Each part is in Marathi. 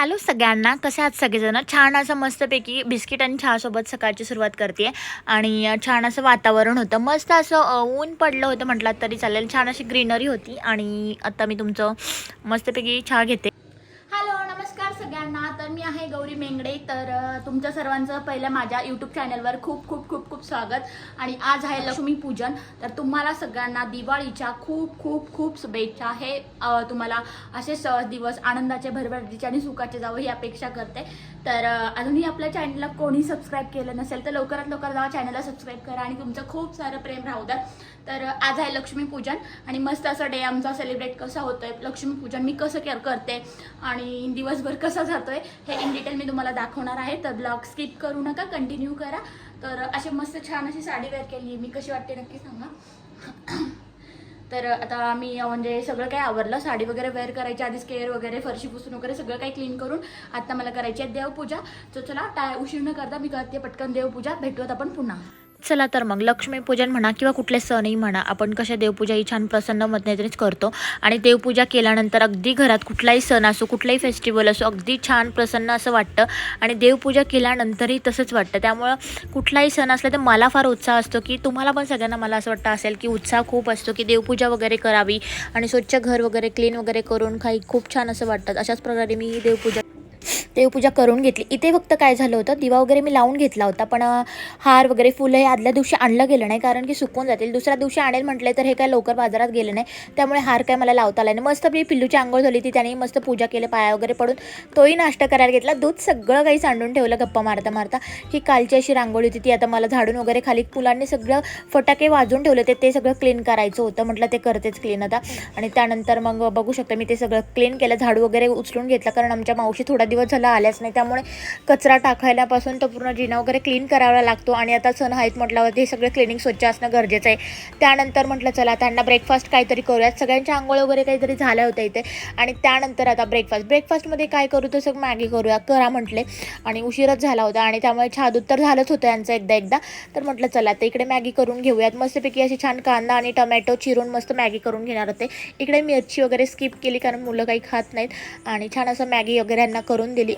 हॅलो सगळ्यांना कसे आहात सगळेजण? छान असं मस्तपैकी बिस्किट आणि चहासोबत सकाळची सुरुवात करते. आणि छान असं वातावरण होतं. मस्त असं ऊन पडलं होतं म्हटलं तरी चालेल. छान अशी ग्रीनरी होती. आणि आता मी तुमचं मस्तपैकी चहा घेते. सगळ्यांना. तर मी आहे गौरी मेंगडे. तर तुमच्या सर्वांचं पहिलं माझ्या यूट्यूब चॅनलवर खूप खूप खूप खूप स्वागत. आणि आज आहे लक्ष्मी पूजन. तर तुम्हाला सगळ्यांना दिवाळीच्या खूप खूप खूप शुभेच्छा. हे तुम्हाला असे सहज दिवस आनंदाचे भरभराटीचे आणि सुखाचे जावं ही अपेक्षा करते. तर अजूनही आपल्या चॅनलला कोणी सबस्क्राईब केलं नसेल तर लवकरात लवकर जावा. चॅनलला सबस्क्राईब करा आणि तुमचं खूप सारं प्रेम राहू द्या. तर आज आहे लक्ष्मीपूजन आणि मस्त असं डे आमचा सेलिब्रेट कसा होतो आहे लक्ष्मीपूजन मी कसं केअर करते आणि दिवसभर कसा आहे हे इन डिटेल मी तुम्हाला दाखवणार आहे. तर ब्लॉग स्किप करू नका कंटिन्यू करा. तर असे मस्त छान अशी साडी वेअर केली मी कशी वाटते नक्की सांगा. तर आता मी म्हणजे सगळं काही आवरलं साडी वगैरे वेअर करायची आधीच केअर वगैरे फरशी पुसून वगैरे सगळं काही क्लीन करून आता मला करायची आहे देवपूजा. तर चला टाय उशीर न करता मी करते पटकन देवपूजा. भेटूयात आपण पुन्हा. चला तर मग लक्ष्मीपूजन म्हणा किंवा कुठले सणही म्हणा आपण कशा देवपूजा ही छान प्रसन्न मधनेच करतो. आणि देवपूजा केल्यानंतर अगदी घरात कुठलाही सण असो कुठलाही फेस्टिवल असो अगदी छान प्रसन्न असं वाटतं. आणि देवपूजा केल्यानंतरही तसंच वाटतं. त्यामुळं कुठलाही सण असला तर मला फार उत्साह असतो की तुम्हाला पण सगळ्यांना मला असं वाटतं असेल की उत्साह खूप असतो की देवपूजा वगैरे करावी आणि स्वच्छ घर वगैरे क्लीन वगैरे करून काही खूप छान असं वाटतं. अशाच प्रकारे मी देवपूजा देवपूजा करून घेतली. इथे फक्त काय झालं होतं दिवा वगैरे मी लावून घेतला होता पण हार वगैरे फुलं हे आदल्या दिवशी आणलं गेलं नाही कारण की सुकून जातील. दुसऱ्या दिवशी आणेल म्हटलं तर हे काय लवकर बाजारात गेलं नाही. त्यामुळे हार काय मला लावता आला नाही. मस्त आपली पिल्लूची आंघोळ झाली ती त्याने मस्त पूजा केली पाया वगैरे पडून तोही नाश्ता करायला घेतला. दूध सगळं काही सांडून ठेवलं गप्पा मारता मारता. ही कालची अशी रांगोळी होती ती आता मला झाडून वगैरे खाली फुलांनी सगळं फटाके वाजून ठेवले ते ते सगळं क्लीन करायचं होतं. म्हटलं ते करतेच क्लीन आता. आणि त्यानंतर मग बघू शकता मी ते सगळं क्लीन केलं झाडू वगैरे उचलून घेतला कारण आमच्या मावशी थोडा दिवस झाला आल्याच नाही. त्यामुळे कचरा टाकायलापासून तो पूर्ण जिना वगैरे क्लीन करावा लागतो आणि आता सण आहेत म्हटल्यावरती हे सगळं क्लिनिंग स्वच्छ असणं गरजेचं आहे. त्यानंतर म्हटलं चला त्यांना ब्रेकफास्ट काहीतरी करूयात. सगळ्यांच्या आंघोळ वगैरे काहीतरी झाल्या होत्या इथे. आणि त्यानंतर आता ब्रेकफास्ट ब्रेकफास्टमध्ये काय करू तर सगळं मॅगी करूया करा म्हटले. आणि उशीरच झाला होता आणि त्यामुळे छादूत तर झालंच होतं यांचं एकदा एकदा. तर म्हटलं चला तर इकडे मॅगी करून घेऊयात. मस्तपैकी अशी छान कांदा आणि टमॅटो चिरून मस्त मॅगी करून घेणार होते. इकडे मिरची वगैरे स्किप केली कारण मुलं काही खात नाहीत. आणि छान असं मॅगी वगैरे यांना करून दिली.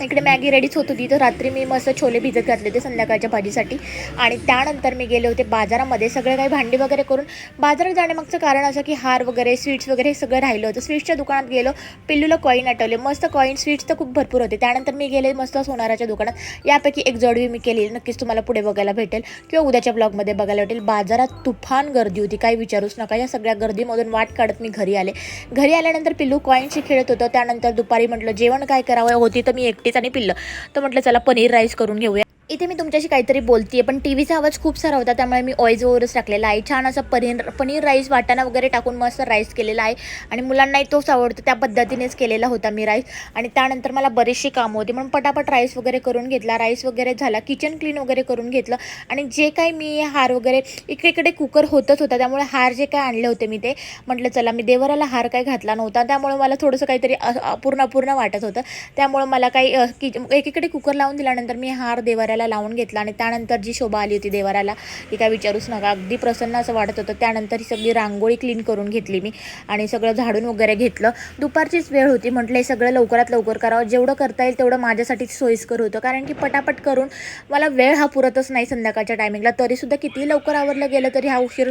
इकडे मॅगी रेडीच होत होती तर रात्री मी मस्त छोले भिजत घातले होते संध्याकाळच्या भाजीसाठी. आणि त्यानंतर मी गेले होते बाजारामध्ये. सगळे काही भांडी वगैरे करून बाजारात जाण्यामागचं कारण असं की हार वगैरे स्वीट्स वगैरे हे सगळं राहिलं होतं. स्वीट्सच्या दुकानात गेलो पिल्लूला कॉईन आठवले. मस्त कॉईन स्वीट्स तर खूप भरपूर होते. त्यानंतर मी गेले मस्त सोनाराच्या दुकानात. यापैकी एक जोडवी मी केली. नक्कीच तुम्हाला पुढे बघायला भेटेल. किंवा उद्याच्या ब्लॉगमध्ये बघायला भेटेल. बाजारात तुफान गर्दी होती. काही विचारूच नका. या सगळ्या गर्दीमधून वाट काढत मी घरी आले. घरी आल्यानंतर पिल्लू कॉईनशी खेळत होतं. त्यानंतर दुपारी म्हटलं जेवण काय करावं? होती तर मी एकटीच आणि पिल्लं. तर म्हटलं चला पनीर राईस करून घेऊया. इथे मी तुमच्याशी काहीतरी बोलतीये पण टी व्हीचा आवाज खूप सारा होता त्यामुळे मी ऑइज ओवरच टाकलेला आहे. छान असं पनीर पनीर राईस वाटाणा वगैरे टाकून मस्त राईस केलेला आहे. आणि मुलांनाही तोच आवडतो त्या पद्धतीनेच केलेला होता मी राईस आणि त्यानंतर मला बरीचशी कामं होती म्हणून पटापट राईस वगैरे करून घेतला. राईस वगैरे झाला किचन क्लीन वगैरे करून घेतलं. आणि जे काही मी हार वगैरे इकडे कुकर होतच होता त्यामुळे हार जे काय आणले होते मी ते म्हटलं चला मी देवराला हार काय घातला नव्हता. त्यामुळे मला थोडंसं काहीतरी अपूर्ण अपूर्ण वाटत होतं. त्यामुळे मला काही किच एकीकडे कुकर लावून दिल्यानंतर मी हार देवाऱ्याला लावून घेतला आणि त्यानंतर जी शोभा आली होती देवाऱ्याला ती काय विचारूच नका. अगदी प्रसन्न असं वाटत होतं. त्यानंतर ही सगळी रांगोळी क्लीन करून घेतली मी आणि सगळं झाडून वगैरे घेतलं. दुपारचीच वेळ होती. म्हटलं हे सगळं लवकरात लवकर करावं. जेवढं करता येईल तेवढं माझ्यासाठी सोयीस्कर होतं. कारण की पटापट करून मला वेळ हा पुरतच नाही संध्याकाळच्या टायमिंगला तरीसुद्धा किती लवकर आवरलं गेलं तरी हा उशीर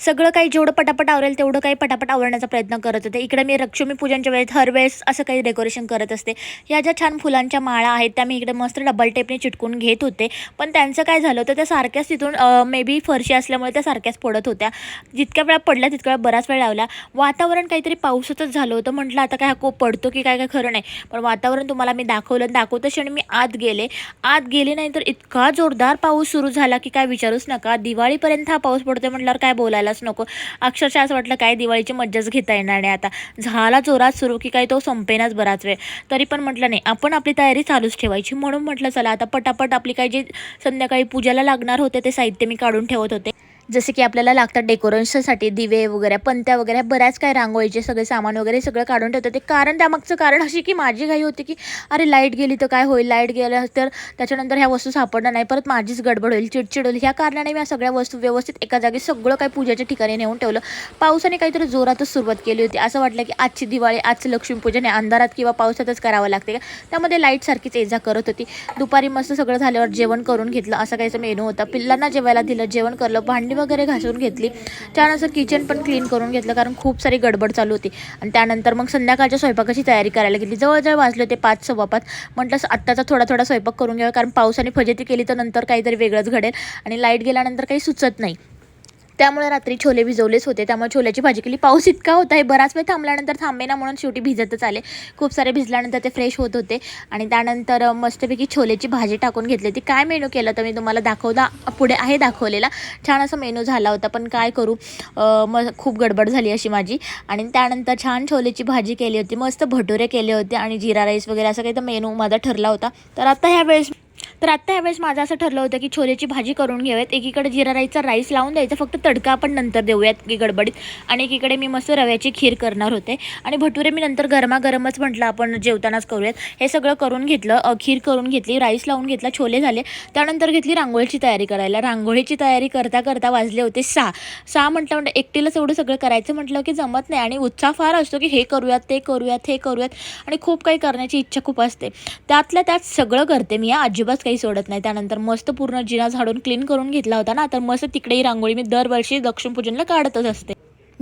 सगळं काही जेवढं पटापट आवरेल तेवढं काही पटापट आवरण्याचा प्रयत्न करत होते. इकडे मी लक्ष्मी पूजनच्या वेळेस हर वेळेस असं काही डेकोरेशन करत असते. या ज्या छान फुलांच्या माळा आहेत त्या मी इकडे मस्त डबल टेपने चिटकून घेत होते. पण त्यांचं काय झालं होतं त्या सारख्याच तिथून मे बी फरशी असल्यामुळे त्या सारख्याच पडत होत्या. जितक्या वेळा पडल्या तितक्या वेळा बराच वेळ लावला. वातावरण काहीतरी पावसाचंच झालं होतं. म्हटलं आता काय हा कोप पडतो की काय काय खरं नाही. पण वातावरण तुम्हाला मी दाखवलं दाखवतं क्षणी मी आत गेले. आत गेले नाही तर इतका जोरदार पाऊस सुरू झाला की काय विचारूच नका. दिवाळीपर्यंत हा पाऊस पडतोय म्हटल्यावर काय बोलायला बोलायलाच नको. अक्षरशः असं वाटलं काय दिवाळीची मज्जाच घेता येणार नाही आता. झाला जोरात सुरू की काय तो संपेनाच बराच वेळ. तरी पण म्हटलं नाही आपण आपली तयारी चालूच ठेवायची. म्हणून म्हटलं चला आता पटापट आपली काय जे संध्याकाळी पूजाला लागणार होते ते साहित्य मी काढून ठेवत होते. जसे की आपल्याला लागतात डेकोरेशनसाठी दिवे वगैरे पंत्या वगैरे बऱ्याच काय रांगोळीचे सगळे सामान वगैरे सगळं काढून ठेवतात. ते कारण त्यामागचं कारण अशी की माझी घाई होती की अरे लाइट गेली तर काय होईल? लाइट गेलं तर त्याच्यानंतर ह्या वस्तू सापडणार नाही. परत माझीच गडबड होईल चिडचिड होईल. ह्या कारणाने मी या सगळ्या वस्तू व्यवस्थित एका जागी सगळं काही पूजेच्या ठिकाणी नेऊन ठेवलं. पावसाने काहीतरी जोरातच सुरुवात केली होती. असं वाटलं की आजची दिवाळी आजचं लक्ष्मीपूजन हे अंधारात किंवा पावसातच करावं लागते का? त्यामध्ये लाइट सारखीच एजा करत होती. दुपारी मस्त सगळं झाल्यावर जेवण करून घेतलं. असं काहीचं मेनू होता. पिल्लांना जेवायला दिलं जेवण करलं भांडी वगैरे घासून घेतली. त्यानंतर किचन पण क्लीन करून घेतलं कारण खूप सारी गडबड चालू होती. आणि त्यानंतर मग संध्याकाळच्या स्वयंपाकाची तयारी करायला गेली. जवळजवळ वाजले होते पाच सव्वा पाच म्हटलं आत्ताचा थोडा थोडा स्वयंपाक करून घ्यावा कारण पावसाने फजेती केली तर नंतर काहीतरी वेगळंच घडेल. आणि लाइट गेल्यानंतर काही सुचत नाही. त्यामुळे रात्री छोले भिजवलेच होते. त्यामुळे छोल्याची भाजी केली. पाऊस इतका होता आहे बराच वेळ थांबल्यानंतर थांबे ना म्हणून शेवटी भिजतच आले. खूप सारे भिजल्यानंतर ते फ्रेश होत होते. आणि त्यानंतर मस्तपैकी छोलेची भाजी टाकून घेतली ती काय मेनू केलं तर मी तुम्हाला दाखवता पुढे आहे दाखवलेला. छान असा मेनू झाला होता. पण काय करू? मग खूप गडबड झाली अशी माझी. आणि त्यानंतर छान छोलेची भाजी केली होती. मस्त भटुरे केले होते आणि जिरा राईस वगैरे असं काही तर मेनू माझा ठरला होता. तर आता ह्या वेळेस तर आत्ता यावेळेस माझं असं ठरलं होतं की छोलेची भाजी करून घेऊयात. एकीकडे जिरा राईसचा राईस लावून द्यायचा. फक्त तडका आपण नंतर देऊयात की गडबडीत. आणि एकीकडे मी मस्त रव्याची खीर करणार होते. आणि भटुरे मी नंतर गरमागरमच म्हटलं आपण जेवतानाच करूयात. हे सगळं करून घेतलं खीर करून घेतली राईस लावून घेतला छोले झाले. त्यानंतर घेतली रांगोळीची तयारी करायला. रांगोळीची तयारी करता करता वाजले होते सहा. सहा म्हटलं म्हणजे एकटीलाच एवढं सगळं करायचं म्हटलं की जमत नाही. आणि उत्साह फार असतो की हे करूयात ते करूयात हे करूयात. आणि खूप काही करण्याची इच्छा खूप असते. त्यातल्या त्यात सगळं करते मी. या अजिबात काही सोडत नाही. त्यानंतर मस्त पूर्ण जिना झाडून क्लीन करून घेतला होता ना. तर मस्त तिकडेही रांगोळी मी दरवर्षी दक्षिणपूजनला काढतच असते.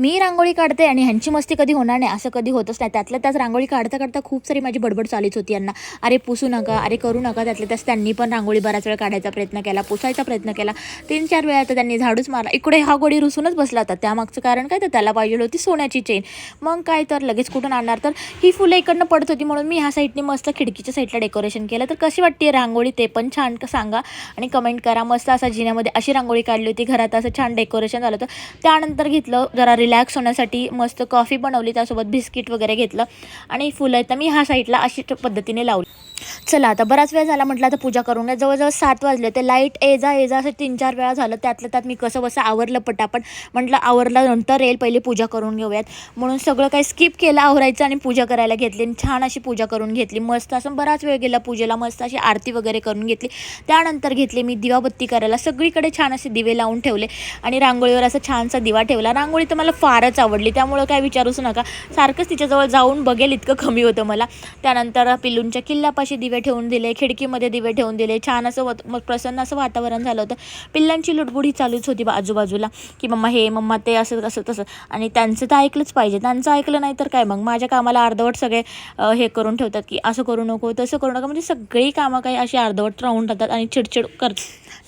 मी रांगोळी काढते आणि ह्यांची मस्ती कधी होणार नाही असं कधी होतच नाही. त्यातल्या त्याच रांगोळी काढता काढता खूप सारी माझी बडबड चालीच होती यांना. अरे पुसू नका अरे करू नका. त्यातल्या त्याच त्यांनी पण रांगोळी बराच वेळ काढायचा प्रयत्न केला पुसायचा प्रयत्न केला. तीन चार वेळा तर त्यांनी झाडूच मारला. इकडे हा गोडी रुसूनच बसला होता. त्यामागचं कारण काय? तर त्याला पाहिजे होती सोन्याची चेन. मग काय तर लगेच कुठून आणणार? तर ही फुलं इकडनं पडत होती म्हणून मी ह्या साईडने मस्त खिडकीच्या साईडला डेकोरेशन केलं. तर कशी वाटते रांगोळी? ते पण छान सांगा आणि कमेंट करा. मस्त असा जिन्यामध्ये अशी रांगोळी काढली होती. घरात असं छान डेकोरेशन झालं होतं. त्यानंतर घेतलं जरा रिलॅक्स होण्यासाठी मस्त कॉफी बनवली त्यासोबत बिस्किट वगैरे घेतलं आणि फुलं आहेत. तर मी ह्या साईडला अशी पद्धतीने लावली. चला आता बराच वेळ झाला म्हटलं आता पूजा करून. घ्या जवळजवळ सात वाजले ते लाइट ए जा ए जा असं तीन चार वेळा झालं. त्यातलं त्यात मी कसं बसं आवरलं पटापट. म्हटलं आवरल्यानंतर येईल पहिले पूजा करून घेऊयात. म्हणून सगळं काही स्किप केलं आवरायचं आणि पूजा करायला घेतली आणि छान अशी पूजा करून घेतली. मस्त असं बराच वेळ गेला पूजेला. मस्त अशी आरती वगैरे करून घेतली. त्यानंतर घेतली मी दिवाबत्ती करायला. सगळीकडे छान असे दिवे लावून ठेवले आणि रांगोळीवर असा छानसा दिवा ठेवला. रांगोळी तर मला फारच आवडली. त्यामुळं काय विचारूच नका. सारखंच तिच्याजवळ जाऊन बघेल इतकं कमी होतं मला. त्यानंतर पिल्लूंच्या किल्ल्यापाशी दिवे ठेवून दिले खिडकीमध्ये दिवे ठेवून दिले. छान असं वत- प्रसन्न असं वातावरण झालं होतं. पिल्लांची लुटबुड ही चालूच होती आजूबाजूला. की मम्मा हे मम्मा ते असं असं तसं. आणि त्यांचं तर ऐकलंच पाहिजे. त्यांचं ऐकलं नाही तर काय मग? माझ्या कामाला अर्धवट सगळे हे करून ठेवतात की असं करू नको तसं करू नका. म्हणजे सगळी कामं काही अशी अर्धवट राहून राहतात आणि चिडचिड कर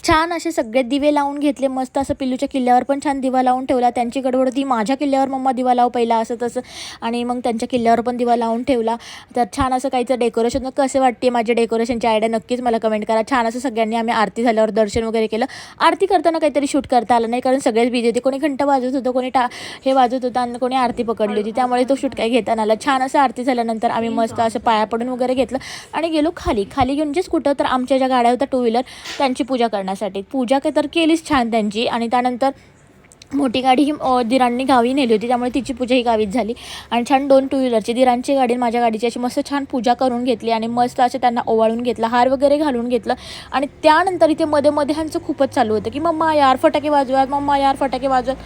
छान असे सगळे दिवे लावून घेतले. मस्त असं पिल्लूच्या किल्ल्यावर पण छान दिवा लावून ठेवला. त्यांची गडबड ती माझ्या किल्ल्यावर मम्मा दिवा लाव पहिला असं तसं. आणि मग त्यांच्या किल्ल्यावर पण दिवा लावून ठेवला. तर छान असं काहीचं डेकोरेशन कसे वाटते माझ्या डेकोरेशनची आयडिया नक्कीच मला कमेंट करा. छान असं सगळ्यांनी आम्ही आरती झाल्यावर दर्शन वगैरे केलं. आरती करताना काहीतरी शूट करता आलं नाही कारण सगळेच बिझी होते. कोणी घंटा वाजत होतं कोणी टा हे वाजत होतं आणि कोणी आरती पकडली होती. त्यामुळे तो शूट काही घेता आला. छान असं आरती झाल्यानंतर आम्ही मस्त असं पाया पडून वगैरे घेतलं आणि गेलो खाली. खाली घेऊन जे कुठं तर आमच्या ज्या गाड्या होत्या टू व्हीलर त्यांची पूजा करण्यासाठी. पूजा तर केलीच छान त्यांची. आणि त्यानंतर मोठी गाडी ही दिरांनी गावी नेली होती. त्यामुळे तिची पूजा ही गावीच झाली. आणि छान दोन टू व्हीलरची दिरांची गाडी माझ्या गाडीची अशी मस्त छान पूजा करून घेतली आणि मस्त असं त्यांना ओवाळून घेतलं हार वगैरे घालून घेतलं. आणि त्यानंतर इथे मध्ये मध्ये ह्यांचं खूपच चालू होतं की मम्मा यार फटाके वाजवात मम्मा यार फटाके वाजवत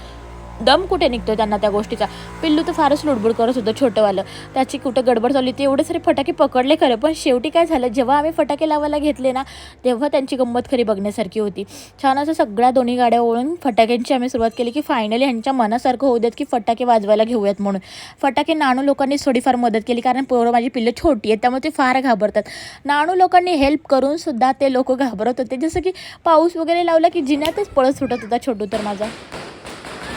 दम कुठे निघतो त्यांना त्या गोष्टीचा? पिल्लू तर फारच लुडबुड करत होतं छोटंवालं. त्याची कुठं गडबड चालली ते एवढे सारे फटाके पकडले खरं पण शेवटी काय झालं जेव्हा आम्ही फटाके लावायला घेतले ना तेव्हा त्यांची गंमत खरी बघण्यासारखी होती. छान असं सगळ्या दोन्ही गाड्या ओळून फटाक्यांची आम्ही सुरुवात केली की फायनली ह्यांच्या मनासारखं होऊ देत की फटाके वाजवायला घेऊयात म्हणून. फटाके नाणू लोकांनी थोडीफार मदत केली कारण पोरं माझी पिल्लं छोटी आहेत त्यामुळे ते फार घाबरतात. नाणू लोकांनी हेल्प करून सुद्धा ते लोक घाबरत होते जसं की पाऊस वगैरे लावला की जिन्यातच पळत सुटत होता छोटू तर माझा.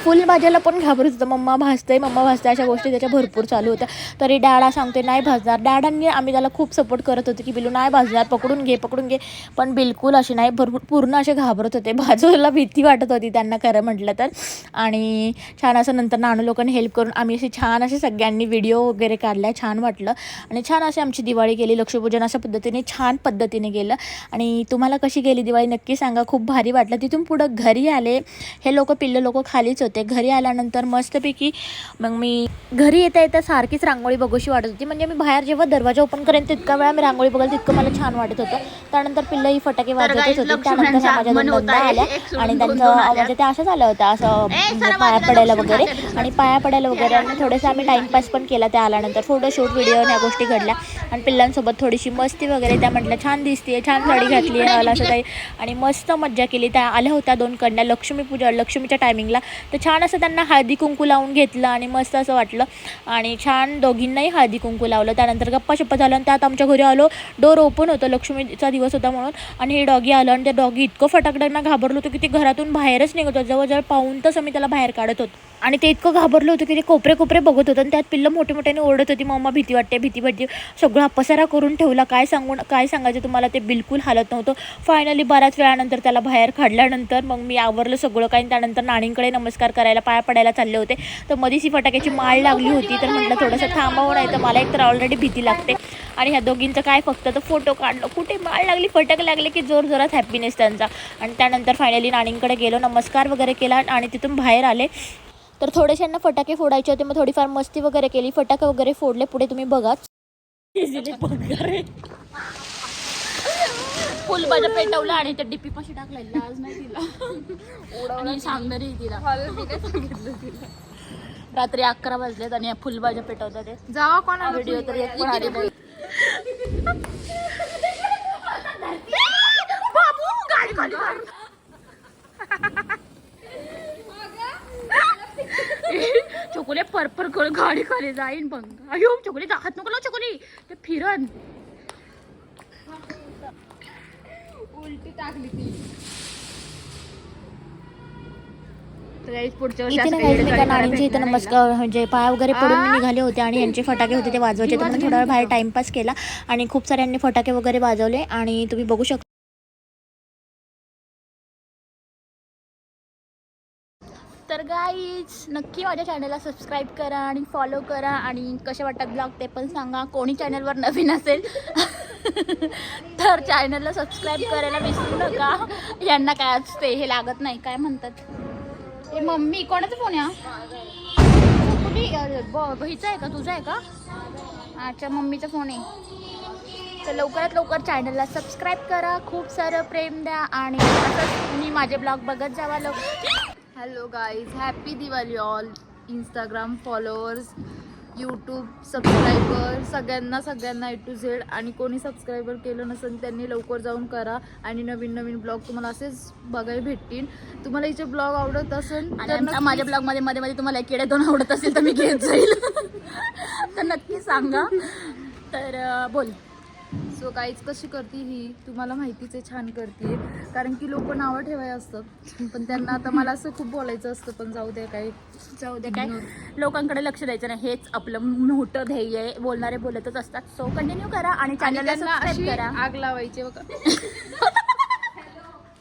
फुल भाज्याला पण घाबरत होतं. मम्मा भाजते मम्मा भाजते अशा गोष्टी त्याच्या भरपूर चालू होत्या. तरी डॅडा सांगते नाही भाजणार. डॅडांनी आम्ही त्याला खूप सपोर्ट करत होतो की बिलू नाही भाजणार पकडून घे पकडून घे. पण बिलकुल असे नाही भरपूर पूर्ण असे घाबरत होते. भाजूला भीती वाटत होती त्यांना खरं म्हटलं तर. आणि छान असं नंतर नानू लोकांनी हेल्प करून आम्ही असे छान असे सगळ्यांनी व्हिडिओ वगैरे काढला छान वाटलं. आणि छान अशी आमची दिवाळी गेली लक्ष्मीपूजन अशा पद्धतीने छान पद्धतीने गेलं. आणि तुम्हाला कशी गेली दिवाळी नक्की सांगा खूप भारी वाटलं. तिथून पुढं घरी आले हे लोक पिल्लं लोक खालीच होते. घरी आल्यानंतर मस्तपैकी मग मी घरी येता येता सारखीच रांगोळी बघूशी वाटत होती. म्हणजे मी बाहेर जेव्हा दरवाजा ओपन करेन तितका वेळा मी रांगोळी बघाल तितकं मला छान वाटत होतं. त्यानंतर पिल्लं ही फटाके वाजतच होती. त्यानंतर माझ्या दोन नंदा आल्या. आणि त्यांचं म्हणजे त्या अशाच आल्या होत्या असं म्हणजे पाया पडायला वगैरे. आणि पाया पडायला वगैरे आणि थोडंसं आम्ही टाईमपास पण केला त्या आल्यानंतर. फोटोशूट व्हिडिओ ह्या गोष्टी घडल्या. आणि पिल्लांसोबत थोडीशी मस्ती वगैरे त्या म्हटल्या छान दिसते छान साडी घातली आहे मला असं काही. आणि मस्त मज्जा केली. त्या आल्या होत्या दोन कन्या लक्ष्मी पूजा लक्ष्मीच्या टायमिंगला तर छान असं त्यांना हळदी कुंकू लावून घेतलं आणि मस्त असं वाटलं. आणि छान दोघींनाही हळदी कुंकू लावलं. त्यानंतर गप्पा शप्पा झालं आणि त्यात आमच्या घरी आलो. डोर ओपन होतं. लक्ष्मीचा दिवस होता म्हणून. आणि हे डॉगी आलं आणि त्या डॉगी इतकं फटाकड्यांना घाबरलो होतो की ते घरातून बाहेरच निघत होतं. जवळजवळ पाहून तसं मी त्याला बाहेर काढत होतो. आणि ते इतकं घाबरलं होतं की ते कोपरे कोपरे बघत होतं आणि त्यात पिल्लं मोठे मोठ्याने ओरडत होती. मम्मा भीती वाटते भीती वाटते. सगळा पसारा करून ठेवला. काय सांगून काय सांगायचं तुम्हाला? ते बिलकुल हालत नव्हतं. फायनली बऱ्याच वेळानंतर त्याला बाहेर काढल्यानंतर मग मी आवरलं सगळं काही. त्यानंतर नाणींकडे नमस्कार करायला पाया पडायला चालले होते. तर मधीच ही फटाक्याची माळ लागली होती. तर म्हटलं थोडंसं थांबावं नाही तर मला एक तर ऑलरेडी भीती लागते. आणि ह्या दोघींचं काय फक्त तर फोटो काढलं कुठे माळ लागली? फटक लागले की जोर जोरात हॅपीनेस त्यांचा. आणि त्यानंतर फायनली नाणींकडे गेलो. नमस्कार वगैरे केला आणि तिथून बाहेर आले. तर थोडेशांना फटाके फोडायचे होते मग थोडीफार मस्ती वगैरे केली. फटाके वगैरे फोडले पुढे तुम्ही बघाच फुल भाज्या पेटवलं आणि त्या डिपी पाशी टाकला लाज नाही तिला. आणि सांगणार तिला. रात्री अकरा वाजलेत आणि फुलभाज्या पेटवतात ते. जावा कोणा व्हिडिओ तर एक पण आले नाही. चोकोले परपर कर गाडी खाली जाईन पण अयो चोकोले हात नको लावू चोकोली. ते फिरन. उलटी टाकली ती. पुढच्या वर्षी इथं नमस्कार म्हणजे पाय वगैरे पडून निघाले होते आणि यांचे फटाके होते ते वाजवायचे. तर म्हणून थोडा वेळ बाहेर टाइमपास केला आणि खूप साऱ्यांनी फटाके वगैरे वाजवले आणि तुम्ही बघू शकता. तर गाईज नक्की माझ्या चॅनलला सबस्क्राईब करा आणि फॉलो करा आणि कसे वाटतात ब्लॉग ते पण सांगा. कोणी चॅनलवर नवीन असेल तर चॅनलला सबस्क्राईब करायला विसरू नका. यांना काय असते हे लागत नाही काय म्हणतात? हे मम्मी कोणाचा फोन आहे कुठे अरे, आहे का? तुझा आहे का? अच्छा मम्मीचा फोन आहे. तर लवकरात लवकर चॅनलला सबस्क्राईब करा. खूप सारं प्रेम द्या आणि असंच तुम्ही माझे ब्लॉग बघत जावा लवकर hello guys happy Diwali all Instagram followers YouTube subscriber सगळ्यांना सगळ्यांना ए टू झेड आणि कोणी सबस्क्रायबर केलं नसेल त्यांनी लवकर जाऊन करा. आणि नवीन नवीन ब्लॉग तुम्हाला असेच बघायला भेटतील. तुम्हाला हिचे ब्लॉग आवडत असेल आणि माझ्या ब्लॉगमध्ये मध्ये तुम्हाला किडे दोन आवडत असेल तर मी घेत जाईल. तर नक्की सांगा. तर बोल. सो काहीच कशी करते ही? तुम्हाला माहितीच आहे छान करते कारण की लोक नावं ठेवाय असतात. पण त्यांना आता मला असं खूप बोलायचं असतं पण जाऊ दे काही जाऊ दे काय. लोकांकडे लक्ष द्यायचं नाही. हेच आपलं मोठं ध्येय आहे. बोलणारे बोलतच असतात. सो कंटिन्यू करा आणि चॅनलला सबस्क्राईब अशी करा. आग लावायची बघा.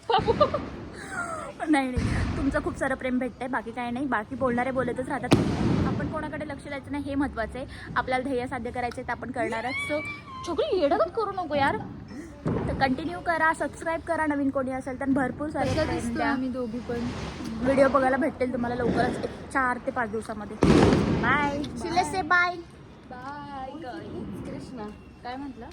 नाही नाही. तुमचं खूप सारं प्रेम भेटतंय. बाकी काही नाही. बाकी बोलणारे बोलतच राहतात. आपण कोणाकडे लक्ष द्यायचं नाही हे महत्वाचं आहे. आपल्याला ध्येय साध्य करायचे तर आपण करणारच. सो छोकरी येडगत करू नको यार. तर कंटिन्यू करा सबस्क्राईब करा नवीन कोणी असेल तर. भरपूर सारे. आम्ही दोघी पण? व्हिडिओ बघायला भेटेल तुम्हाला लवकरच. एक चार ते पाच दिवसामध्ये. Bye say bye bye Krishna काय म्हटलं?